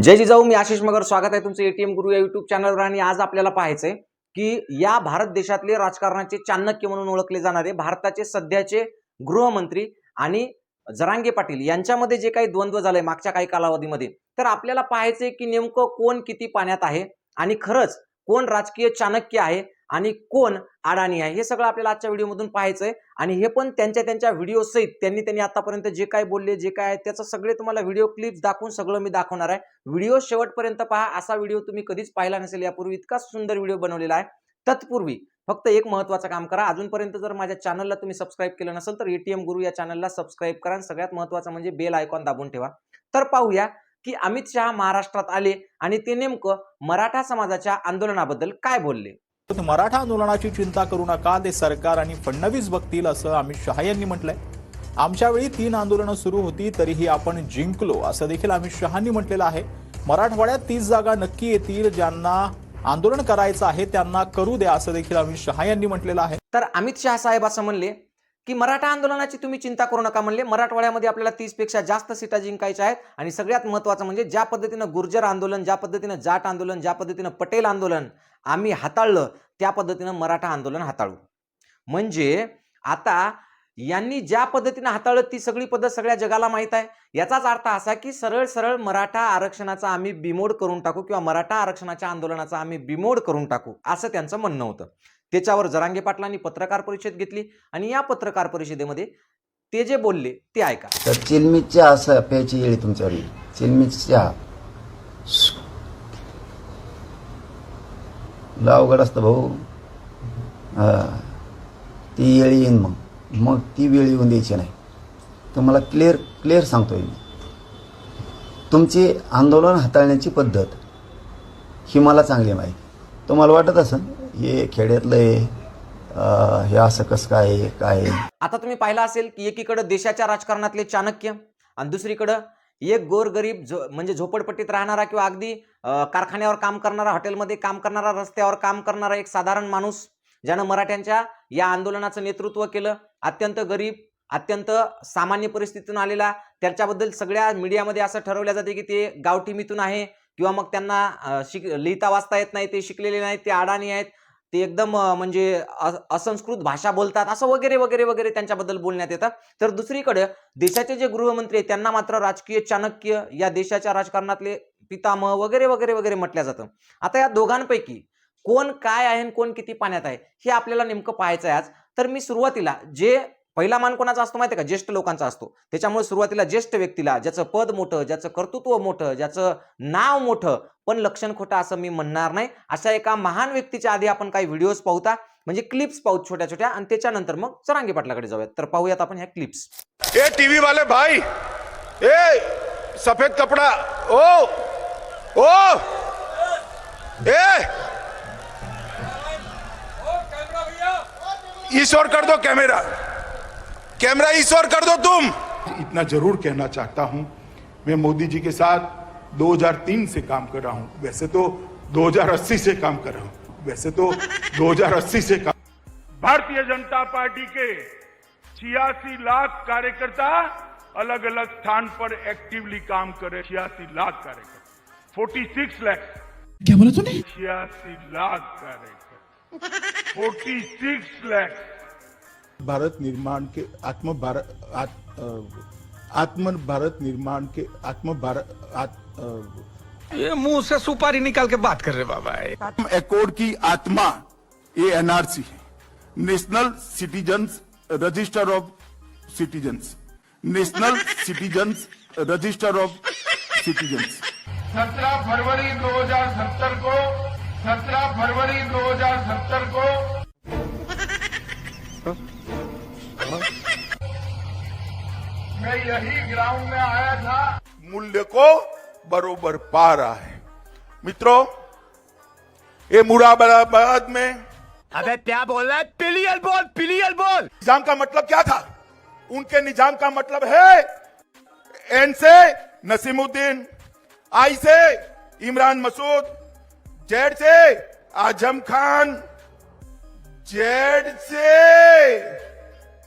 जय जिजाऊ मी आशिष मगर. स्वागत आहे तुमचं एटीएम गुरु या युट्यूब चॅनलवर आणि आज आपल्याला पाहायचंय की या भारत देशातले राजकारणाचे चाणक्य म्हणून ओळखले जाणारे भारताचे सध्याचे गृहमंत्री आणि जरांगे पाटील यांच्यामध्ये जे काही द्वंद्व झालंय मागच्या काही कालावधीमध्ये तर आपल्याला पाहायचंय की नेमकं कोण किती पाण्यात आहे आणि खरंच कोण राजकीय चाणक्य आहे आणि कोण अडाणी आहे हे सगळं आपल्याला आजच्या व्हिडिओमधून पाहायचंय. आणि हे पण त्यांच्या त्यांच्या व्हिडिओ सहित त्यांनी त्यांनी आतापर्यंत जे काय बोलले जे काय आहे त्याचं सगळे तुम्हाला व्हिडिओ क्लिप्स दाखवून सगळं मी दाखवणार आहे. व्हिडिओ शेवटपर्यंत पहा असा व्हिडिओ तुम्ही कधीच पाहिला नसेल यापूर्वी इतका सुंदर व्हिडिओ बनवलेला आहे. तत्पूर्वी फक्त एक महत्वाचं काम करा. अजूनपर्यंत जर माझ्या चॅनलला तुम्ही सबस्क्राईब केलं नसेल तर एटीएम गुरु या चॅनलला सबस्क्राईब करा. आणि सगळ्यात महत्वाचं म्हणजे बेल आयकॉन दाबून ठेवा. तर पाहूया की अमित शहा महाराष्ट्रात आले आणि ते नेमकं मराठा समाजाच्या आंदोलनाबद्दल काय बोलले? मराठा आंदोलनाची चिंता करू नका ते सरकार आणि फडणवीस बघतील असं अमित शहा यांनी म्हटलंय. आमच्या वेळी तीन आंदोलनं सुरू होती तरीही आपण जिंकलो असं देखील अमित शहांनी म्हटलेलं आहे. मराठवाड्यात तीस जागा नक्की येतील ज्यांना आंदोलन करायचं आहे त्यांना करू द्या असं देखील अमित शहा यांनी म्हटलेलं आहे. तर अमित शहा साहेब असं म्हणले की मराठा आंदोलनाची तुम्ही चिंता करू नका म्हणले. मराठवाड्यामध्ये आपल्याला तीसपेक्षा जास्त सीटा जिंकायच्या आहेत. आणि सगळ्यात महत्त्वाचं म्हणजे ज्या पद्धतीनं गुर्जर आंदोलन ज्या पद्धतीनं जाट आंदोलन ज्या पद्धतीनं पटेल आंदोलन आम्ही हाताळलं त्या पद्धतीनं मराठा आंदोलन हाताळू. म्हणजे आता यांनी ज्या पद्धतीनं हाताळलं ती सगळी पद्धत सगळ्या जगाला माहीत आहे. याचाच अर्थ असा की सरळ सरळ मराठा आरक्षणाचा आम्ही बिमोड करून टाकू किंवा मराठा आरक्षणाच्या आंदोलनाचा आम्ही बिमोड करून टाकू असं त्यांचं म्हणणं होतं. त्याच्यावर जरांगे पाटलांनी पत्रकार परिषद घेतली आणि या पत्रकार परिषदेमध्ये ते जे बोलले ते ऐका. तर चिलमीच्या असं प्यायची येळी तुमच्यावर चिलमीच्या चिलमीत अवघड असतं भाऊ. ती येळी येईन मग. मग ती वेळ येऊन द्यायची नाही. तुम्हाला क्लिअर क्लिअर सांगतोय मी. तुमची आंदोलन हाताळण्याची पद्धत ही मला चांगली माहिती. तुम्हाला वाटत असं हे खेड्यातलं आहे. हे असं कसं काय काय आता तुम्ही पाहिलं असेल की एकीकडे देशाच्या राजकारणातले चाणक्य आणि दुसरीकडं एक गोरगरीब झो म्हणजे झोपडपट्टीत राहणारा किंवा अगदी कारखान्यावर काम करणारा हॉटेलमध्ये काम करणारा रस्त्यावर काम करणारा एक साधारण माणूस ज्यानं मराठ्यांच्या या आंदोलनाचं नेतृत्व केलं अत्यंत गरीब अत्यंत सामान्य परिस्थितीतून आलेला. त्याच्याबद्दल सगळ्या मीडियामध्ये असं ठरवलं जाते की ते गावठीमीतून आहे किंवा मग त्यांना शिक लिहिता वाचता येत नाही ते शिकलेले नाहीत ते अडाणी आहेत. ते एकदम म्हणजे असंस्कृत भाषा बोलतात असं वगैरे वगैरे वगैरे त्यांच्याबद्दल बोलण्यात येतं. तर दुसरीकडे देशाचे जे गृहमंत्री आहेत त्यांना मात्र राजकीय चाणक्य या देशाच्या राजकारणातले पितामह वगैरे वगैरे वगैरे म्हटलं जातं. आता या दोघांपैकी कोण काय आहे आणि कोण किती पाण्यात आहे हे आपल्याला नेमकं पाहायचं आहे आज. तर मी सुरुवातीला जे पहिला मान कोणाचा असतो माहिती आहे का? ज्येष्ठ लोकांचा असतो. त्याच्यामुळे सुरुवातीला ज्येष्ठ व्यक्तीला ज्याचं पद मोठं ज्याचं कर्तृत्व मोठं ज्याचं नाव मोठं पण लक्षण खोटं असं मी म्हणणार नाही. अशा एका महान व्यक्तीच्या आधी आपण काही व्हिडिओज पाहूता म्हणजे क्लिप्स पाहू छोट्या छोट्या आणि त्याच्यानंतर मग चरांगी पाटलाकडे जाऊयात. तर पाहूयात आपण ह्या क्लिप्स ए टीव्ही वाले भाई! ए सफेद कपड़ा! ओ! ओ! ए! ईश्वर कर दो कॅमेरा कैमरा ईश्वर कर दो तुम। इतना ज़रूर कहना चाहता हूँ मैं मोदी जी के साथ 2003 से काम कर रहा हूँ वैसे तो 2080 से काम कर रहा हूँ वैसे तो 2080 से काम भारतीय जनता पार्टी के छियासी लाख कार्यकर्ता अलग अलग स्थान पर एक्टिवली काम कर रहे छियासी लाख कार्यकर्ता फोर्टी सिक्स लैख क्या बोला तूने? छियासी लाख कार्यकर्ता फोर्टी सिक्स लैख भारत निर्माण के आत्म भारत आत, आत्म भारत निर्माण के आत्म भारत आत- ये मुँह से सुपारी निकाल के बात कर रहे बाबा आत्म अकॉर्ड की आत्मा ये एनआरसी है। National citizens register of citizens. National citizens register of citizens. सत्रह फरवरी 2070 को सत्रह फरवरी 2070 को। मैं यही ग्राउंड में आया था। मूल्य को बरोबर पा रहा है। मित्रों ये मुरादाबाद में अबे क्या बोल रहा है? पिलियल बोल पिलियल बोल। निज़ाम का मतलब क्या था? उनके निज़ाम का मतलब है एन से नसीमुद्दीन आई से इमरान मसूद जेड से आज़म खान जेड से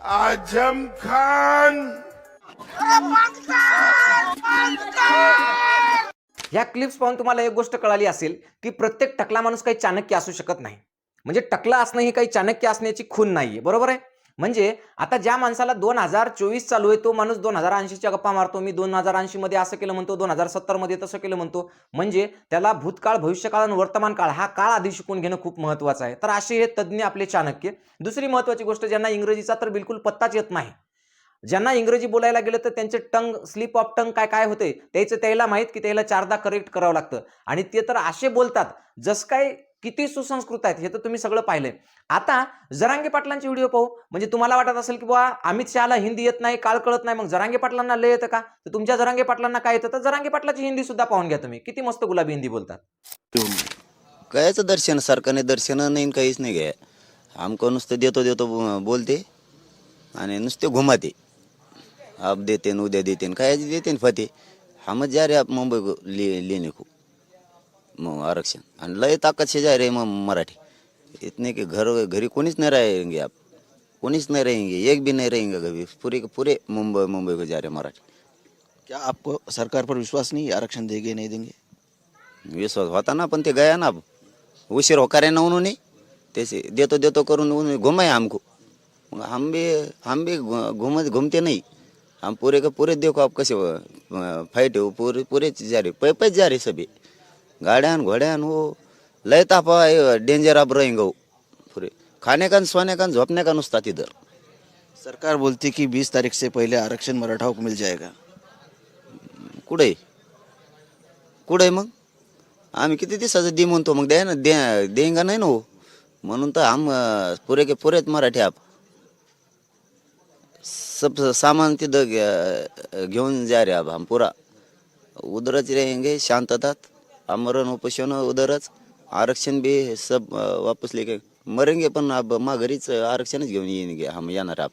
आजम खान। या क्लिप्स पाहून तुम्हाला एक गोष्ट कळाली असेल की प्रत्येक टकला माणूस काही चाणक्य असू शकत नाही. म्हणजे टकला असणं ही काही चाणक्य असण्याची खून नाहीये. बरोबर आहे? म्हणजे आता ज्या माणसाला दोन हजार चोवीस चालू आहे तो माणूस दोन हजार ऐंशीच्या गप्पा मारतो मी दोन हजार ऐंशीमध्ये असं केलं म्हणतो दोन हजार सत्तरमध्ये तसं केलं म्हणतो. म्हणजे त्याला भूतकाळ भविष्यकाळ आणि वर्तमान काळ हा काळ आधी शिकून घेणं खूप महत्वाचं आहे. तर असे हे तज्ज्ञ आपले चाणक्य. दुसरी महत्वाची गोष्ट ज्यांना इंग्रजीचा तर बिलकुल पत्ताच येत नाही. ज्यांना इंग्रजी बोलायला गेलं तर त्यांचे टंग स्लिप ऑफ टंग काय काय होते? त्याचं त्याला माहीत की त्याला चारदा करेक्ट करावं लागतं. आणि ते तर असे बोलतात जस काय किती सुसंस्कृत आहेत हे तर तुम्ही सगळं पाहिलंय. आता जरांगे पाटलांचे व्हिडिओ पाहू. म्हणजे तुम्हाला वाटत असेल की बुवा अमित शहाला हिंदी येत नाही काळ कळत नाही मग जरांगे पाटलांना लय येतं का? तर तुमच्या जरांगे पाटलांना काय येतं? तर जरांगे पाटलाची हिंदी सुद्धा पाहून घ्या तुम्ही. किती मस्त गुलाबी हिंदी बोलतात. कायचं दर्शन? सरकारने दर्शन नाही काहीच नाही घ्या. आमक नुसतं देतो देतो बोलते आणि नुसते घुमाते. अब देते न उद्या देते न काय देते न फते. हम जा रे आप मुंबई को ले, लेने को. मग आरक्षण. आणि लय ताकद से जा रे मग मराठी. इतने के घर घरी कोणीच नाही रहेंगे आप. कोणीच नहीं रहेंगे एक भी नहीं रहेंगे कभी. पूरे के पूरे मुंबई मुंबई को जा रहे मराठी. क्या आपको सरकार पर विश्वास नहीं? है आरक्षण देंगे नहीं देंगे? विश्वास होता ना पण ते गया ना अब. उशीर होकार ना उन्होंने. तैसे देतो देतो करून उन्होंने घुमाया हमको. मग हम भी हम भी घु- घूम घूमते नहीं. हम पूरे के पूरे देखो आप कैसे फाइट है. पूरे पूरे जा रहे. पै पैच जा रहे सभी. गाड़ियान घोड़ियान वो लय तापा डेंजर आप रहेंगे वो पूरे खाने का न सोने का न झोपने का नुसता तिधर सरकार बोलती कि 20 तारीख से पहले आरक्षण मराठाओं को मिल जाएगा कुठे कुठे मग आम्ही किती दिवसाचं दे म्हणतो मग द्या ना दे देंगा नाही ना हो म्हणून तर आम पुरे के पुरेत मराठी आप सब सामान तिथं घेऊन जा रे अब हम पुरा उधरच रहेंगे शांततात आमरण उपोषण उदरच. आरक्षण बी सब वापस लेके मरेंगे पण अब माघारीच आरक्षणच घेऊन येईन हम येणार आप.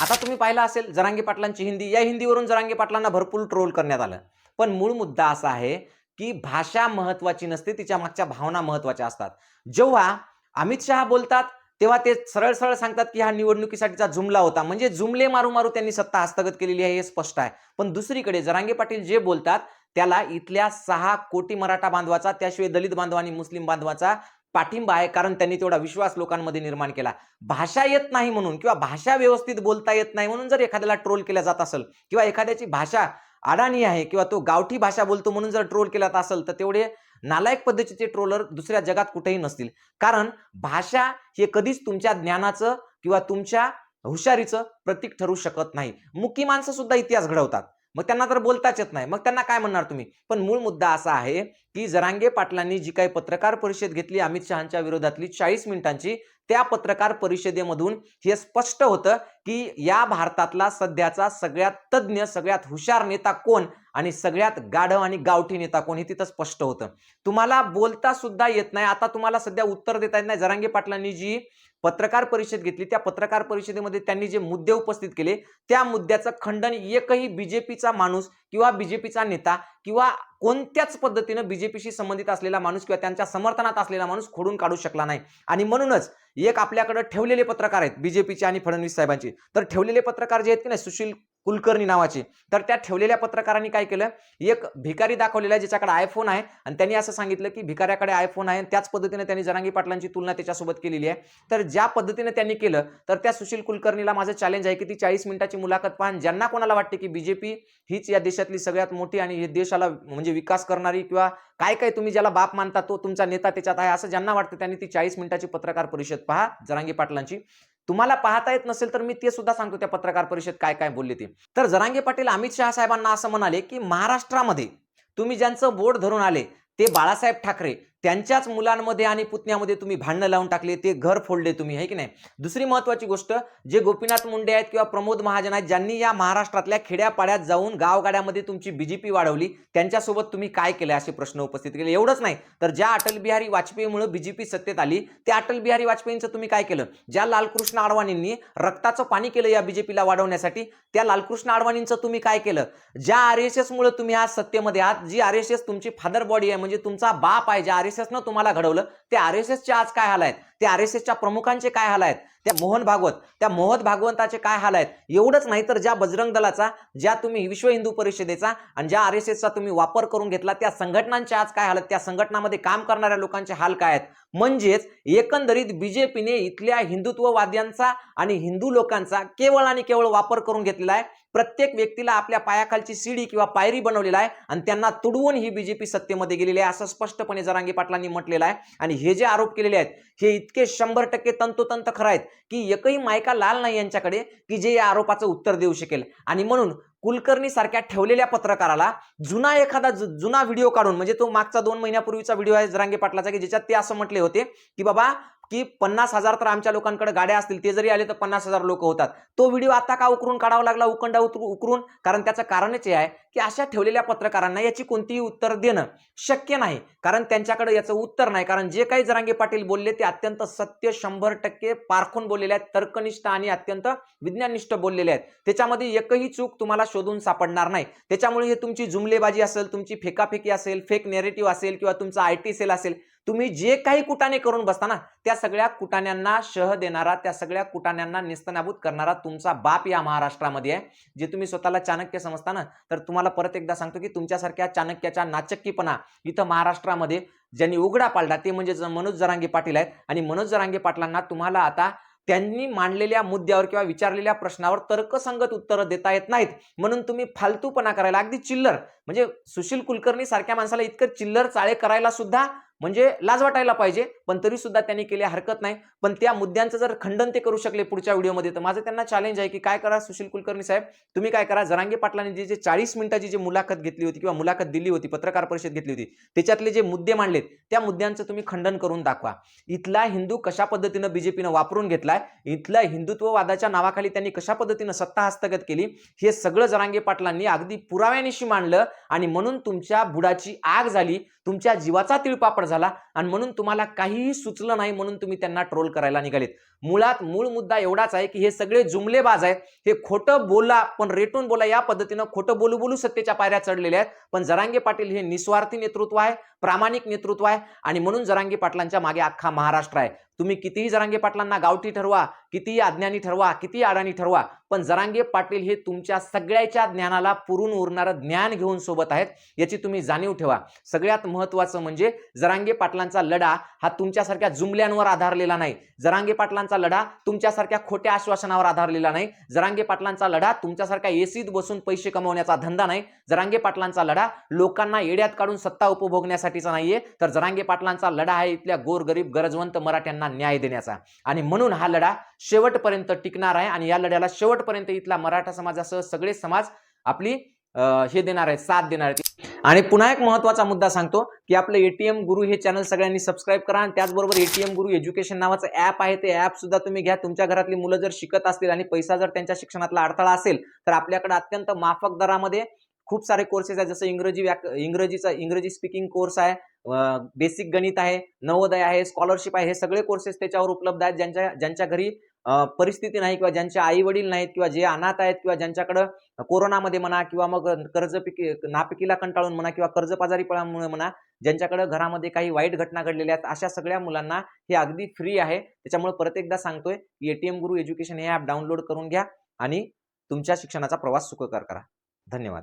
आता तुम्ही पाहिलं असेल जरांगे पाटलांची हिंदी. या हिंदीवरून जरांगे पाटलांना भरपूर ट्रोल करण्यात आलं. पण मूळ मुद्दा असा आहे की भाषा महत्वाची नसते तिच्या मागच्या भावना महत्त्वाच्या असतात. जेव्हा अमित शहा बोलतात तेव्हा ते सरळ सरळ सांगतात की हा निवडणुकीसाठीचा जुमला होता. म्हणजे जुमले मारू मारू त्यांनी सत्ता हस्तगत केलेली आहे हे स्पष्ट आहे. पण दुसरीकडे जरांगे पाटील जे बोलतात त्याला इथल्या सहा कोटी मराठा बांधवाचा त्याशिवाय दलित बांधव आणि मुस्लिम बांधवाचा पाठिंबा आहे कारण त्यांनी तेवढा विश्वास लोकांमध्ये निर्माण केला. भाषा येत नाही म्हणून किंवा भाषा व्यवस्थित बोलता येत नाही म्हणून जर एखाद्याला ट्रोल केला जात असेल किंवा एखाद्याची भाषा अडाणी आहे किंवा तो गावठी भाषा बोलतो म्हणून जर ट्रोल केला जात असेल तर तेवढे नालायक पद्धतीचे ट्रोलर दुसऱ्या जगात कुठेही नसतील. कारण भाषा हे कधीच तुमच्या ज्ञानाचं किंवा तुमच्या हुशारीचं प्रतीक ठरू शकत नाही. मुकी माणसं सुद्धा इतिहास घडवतात. मग त्यांना तर बोलताच येत नाही. मग त्यांना काय म्हणणार तुम्ही? पण मूळ मुद्दा असा आहे की जरांगे पाटलांनी जी काही पत्रकार परिषद घेतली अमित शहाच्या विरोधातली चाळीस मिनिटांची त्या पत्रकार परिषदेमधून हे स्पष्ट होतं की या भारतातला सध्याचा सगळ्यात तज्ज्ञ सगळ्यात हुशार नेता कोण आणि सगळ्यात गाढव आणि गावठी नेता कोण हे तिथं स्पष्ट होतं. तुम्हाला बोलता सुद्धा येत नाही. आता तुम्हाला सध्या उत्तर देता येत नाही. जरांगे पाटलांनी जी पत्रकार परिषद घेतली. त्या पत्रकार परिषदेमध्ये त्यांनी जे मुद्दे उपस्थित केले त्या मुद्द्याचं खंडन एकही बीजेपीचा माणूस किंवा बीजेपीचा नेता किंवा कोणत्याच पद्धतीनं बीजेपीशी संबंधित असलेला माणूस किंवा त्यांच्या समर्थनात असलेला माणूस खोडून काढू शकला नाही. आणि म्हणूनच एक आपल्याकडे ठेवलेले पत्रकार आहेत बीजेपीचे आणि फडणवीस साहेबांचे. तर ठेवलेले पत्रकार जे आहेत की नाही सुशील कुलकर्णी नावाचे. तर त्या ठेवलेल्या पत्रकारांनी काय केलं? एक भिकारी दाखवलेला आहे ज्याच्याकडे आयफोन आहे आणि त्यांनी असं सांगितलं की भिकाऱ्याकडे आयफोन आहे आणि त्याच पद्धतीने त्यांनी जरांगी पाटलांची तुलना त्याच्यासोबत केलेली आहे. तर ज्या पद्धतीने त्यांनी केलं तर त्या सुशील कुलकर्णीला माझं चॅलेंज आहे की ती चाळीस मिनिटाची मुलाखत पाहून ज्यांना कोणाला वाटते की बीजेपी हीच या देशातली सगळ्यात मोठी आणि हे देशाला म्हणजे विकास करणारी किंवा काय काय तुम्ही ज्याला बाप मानता तो तुमचा नेता त्याच्यात आहे असं ज्यांना वाटतं त्यांनी ती चाळीस मिनिटाची पत्रकार परिषद पहा जरांगी पाटलांची. तुम्हाला पाहता येत नसेल तर मी ते सुद्धा सांगतो त्या पत्रकार परिषद काय काय बोलले ते. तर जरांगे पाटील अमित शहा साहेबांना असं म्हणाले की महाराष्ट्रामध्ये तुम्ही ज्यांचं बोट धरून आले ते बाळासाहेब ठाकरे त्यांच्याच मुलांमध्ये आणि पुतण्यामध्ये तुम्ही भांडणं लावून टाकले ते घर फोडले तुम्ही आहे की नाही? दुसरी महत्वाची गोष्ट जे गोपीनाथ मुंडे आहेत किंवा प्रमोद महाजन आहेत ज्यांनी या महाराष्ट्रातल्या खेड्यापाड्यात जाऊन गावगाड्यामध्ये तुमची बीजेपी वाढवली त्यांच्यासोबत तुम्ही काय केले? असे प्रश्न उपस्थित केले. एवढंच नाही तर ज्या अटल बिहारी वाजपेयीमुळे बीजेपी सत्तेत आली त्या अटल बिहारी वाजपेयींचं तुम्ही काय केलं? ज्या लालकृष्ण अडवाणींनी रक्ताचं पाणी केलं या बीजेपीला वाढवण्यासाठी त्या लालकृष्ण अडवाणींचं तुम्ही काय केलं? ज्या आर एस एसमुळे तुम्ही आज सत्तेमध्ये आहात जी आर एस एस तुमची फादर बॉडी आहे म्हणजे तुमचा बाप आहे ज्या आर एसनं तुम्हाला घडवलं. ते आर एस एसचे आज काय हाल आहेत? ते आर एस एसच्या प्रमुखांचे काय हाल आहेत? त्या मोहन भागवत त्या मोहन भागवंताचे काय हाल आहेत? एवढंच नाही तर ज्या बजरंग दलाचा ज्या तुम्ही विश्व हिंदू परिषदेचा आणि ज्या आर एस एसचा तुम्ही वापर करून घेतला त्या संघटनांचे आज काय हालत त्या संघटनामध्ये काम करणाऱ्या लोकांचे हाल काय आहेत? म्हणजेच एकंदरीत बीजेपीने इथल्या हिंदुत्ववाद्यांचा आणि हिंदू लोकांचा केवळ आणि केवळ वापर करून घेतलेला आहे. प्रत्येक व्यक्तीला आपल्या पायाखालची सीडी किंवा पायरी बनवलेला आहे आणि त्यांना तुडवून ही बीजेपी सत्तेमध्ये गेलेली आहे असं स्पष्टपणे जरांगी पाटलांनी म्हटलेलं आहे. आणि हे जे आरोप केलेले आहेत हे इतके शंभर टक्के तंतोतंत खरं आहेत की एकही मायका लाल नाही यांच्याकडे की जे या आरोपाचं उत्तर देऊ शकेल. आणि म्हणून कुलकर्णी सारख्या ठेवलेल्या पत्रकाराला जुना एखादा जुना व्हिडिओ काढून म्हणजे तो मागचा दोन महिन्यापूर्वीचा व्हिडिओ आहे जरांगे पाटलाचा की ज्याच्यात ते असं म्हटले होते की बाबा की पन्नास हजार तर आमच्या लोकांकडे गाड्या असतील ते जरी आले तर पन्नास हजार लोक होतात. तो व्हिडिओ आता का उकरून काढावा लागला उकंडा उतरू उकरून? कारण त्याचं कारणच हे आहे की अशा ठेवलेल्या पत्रकारांना याची कोणतीही उत्तर देणं शक्य नाही. कारण त्यांच्याकडे याचं उत्तर नाही. कारण जे काही जरांगे पाटील बोलले ते अत्यंत सत्य शंभर टक्के पारखून बोललेले आहेत तर्कनिष्ठ आणि अत्यंत विज्ञाननिष्ठ बोललेले आहेत. त्याच्यामध्ये एकही चूक तुम्हाला शोधून सापडणार नाही. त्याच्यामुळे हे तुमची जुमलेबाजी असेल तुमची फेकाफेकी असेल फेक नेरेटिव्ह असेल किंवा तुमचा आय टी सेल असेल तुम्ही जे काही कुटाने करून बसता ना त्या सगळ्या कुटाण्यांना शह देणारा त्या सगळ्या कुटाण्यांना निस्तनाभूत करणारा तुमचा बाप या महाराष्ट्रामध्ये आहे. जे तुम्ही स्वतःला चाणक्य समजता ना तर तुम्हाला परत एकदा सांगतो की तुमच्यासारख्या चाणक्याच्या नाचक्कीपणा इथं महाराष्ट्रामध्ये ज्यांनी उघडा पाळला ते म्हणजे ज- मनोज जरांगे पाटील आहेत. आणि मनोज जरांगे पाटलांना तुम्हाला आता त्यांनी मांडलेल्या मुद्द्यावर किंवा विचारलेल्या प्रश्नावर तर्कसंगत उत्तरं देता येत नाहीत. म्हणून तुम्ही फालतूपणा करायला अगदी चिल्लर. म्हणजे सुशील कुलकर्णी सारख्या माणसाला इतकं चिल्लर चाळे करायला सुद्धा म्हणजे लाज वाटायला पाहिजे पण तरी सुद्धा त्यांनी केली हरकत नाही. पण त्या मुद्द्यांचं जर खंडन ते करू शकले पुढच्या व्हिडिओमध्ये तर माझं त्यांना चॅलेंज आहे की काय करा सुशील कुलकर्णी साहेब? तुम्ही काय करा जरांगे पाटलांनी जी जे चाळीस मिनिटाची जी मुलाखत घेतली होती किंवा मुलाखत दिली होती पत्रकार परिषद घेतली होती त्याच्यातले जे मुद्दे मांडलेत त्या मुद्द्यांचं तुम्ही खंडन करून दाखवा. इथला हिंदू कशा पद्धतीनं बीजेपीनं वापरून घेतलाय इथल्या हिंदुत्ववादाच्या नावाखाली त्यांनी कशा पद्धतीनं सत्ता हस्तगत केली हे सगळं जरांगे पाटलांनी अगदी पुराव्यानिशी मांडलं आणि म्हणून तुमच्या बुडाची आग झाली तुमच्या जीवाचा तिळपापड झाला आणि म्हणून तुम्हाला काहीही सुचलं नाही म्हणून तुम्ही त्यांना ट्रोल करायला निघालेत. मुळात मूळ मुद्दा एवढाच आहे की हे सगळे जुमलेबाज आहेत. हे खोटं बोला पण रेटून बोला या पद्धतीनं खोटं बोलू बोलू सत्तेच्या पायऱ्या चढलेल्या आहेत. पण जरांगे पाटील हे निस्वार्थी नेतृत्व आहे. प्रामाणिक नेतृत्व आहे. आणि म्हणून जरांगी पाटलांच्या मागे अख्खा महाराष्ट्र आहे. तुम्ही कितीही जरांगे पाटलांना गावठी ठरवा कितीही अज्ञानी ठरवा कितीही अडाणी ठरवा पण जरांगे पाटील हे तुमच्या सगळ्याच्या ज्ञानाला पुरून उरणारं ज्ञान घेऊन सोबत आहेत याची तुम्ही जाणीव ठेवा. सगळ्यात महत्वाचं म्हणजे जरांगे पाटलांचा लढा हा तुमच्यासारख्या जुमल्यांवर आधारलेला नाही. जरांगे पाटलांचा लढा तुमच्यासारख्या खोट्या आश्वासनावर आधारलेला नाही. जरांगे पाटलांचा लढा तुमच्यासारख्या एसीत बसून पैसे कमवण्याचा धंदा नाही. जरांगे पाटलांचा लढा लोकांना येड्यात काढून सत्ता उपभोगण्यासाठी उपभोगण्यासाठीचा नाहीये. तर जरांगे पाटलांचा लढा आहे इथल्या गोरगरीब गरजवंत मराठ्यांना न्याय देण्याचा. आणि म्हणून हा लढा शेवटपर्यंत टिकणार आहे आणि या लढ्याला शेवटपर्यंत इथला मराठा समाजासह सगळे समाज आपली हे देणार आहेत साथ देणार आहेत. आणि पुन्हा एक महत्त्वाचा मुद्दा सांगतो की आपलं एटीएम गुरु हे चॅनल सगळ्यांनी सबस्क्राईब करा आणि त्याचबरोबर एटीएम गुरु एज्युकेशन नावाचं ॲप आहे ते ॲप सुद्धा तुम्ही घ्या. तुमच्या घरातली मुलं जर शिकत असतील आणि पैसा जर त्यांच्या शिक्षणातला अडथळा असेल तर आपल्याकडे अत्यंत माफक दरामध्ये खूप सारे कोर्सेस आहेत. जसं इंग्रजी व्याक इंग्रजीचा इंग्रजी स्पीकिंग कोर्स आहे. बेसिक गणित आहे नवोदय आहे स्कॉलरशिप आहे. हे सगळे कोर्सेस त्याच्यावर उपलब्ध आहेत. ज्यांच्या ज्यांच्या घरी परिस्थिती नाही किंवा ज्यांचे आई वडील नाहीत किंवा जे अनाथ आहेत किंवा ज्यांच्याकडं कोरोनामध्ये म्हणा किंवा मग कर्ज पिकी नापिकीला कंटाळून म्हणा किंवा कर्जबाजारीपणामुळे म्हणा ज्यांच्याकडे घरामध्ये काही वाईट घटना घडलेल्या आहेत अशा सगळ्या मुलांना हे अगदी फ्री आहे. त्याच्यामुळे परत एकदा सांगतोय की एटीएम गुरु एज्युकेशन हे ॲप डाउनलोड करून घ्या आणि तुमच्या शिक्षणाचा प्रवास सुखकर करा. धन्यवाद.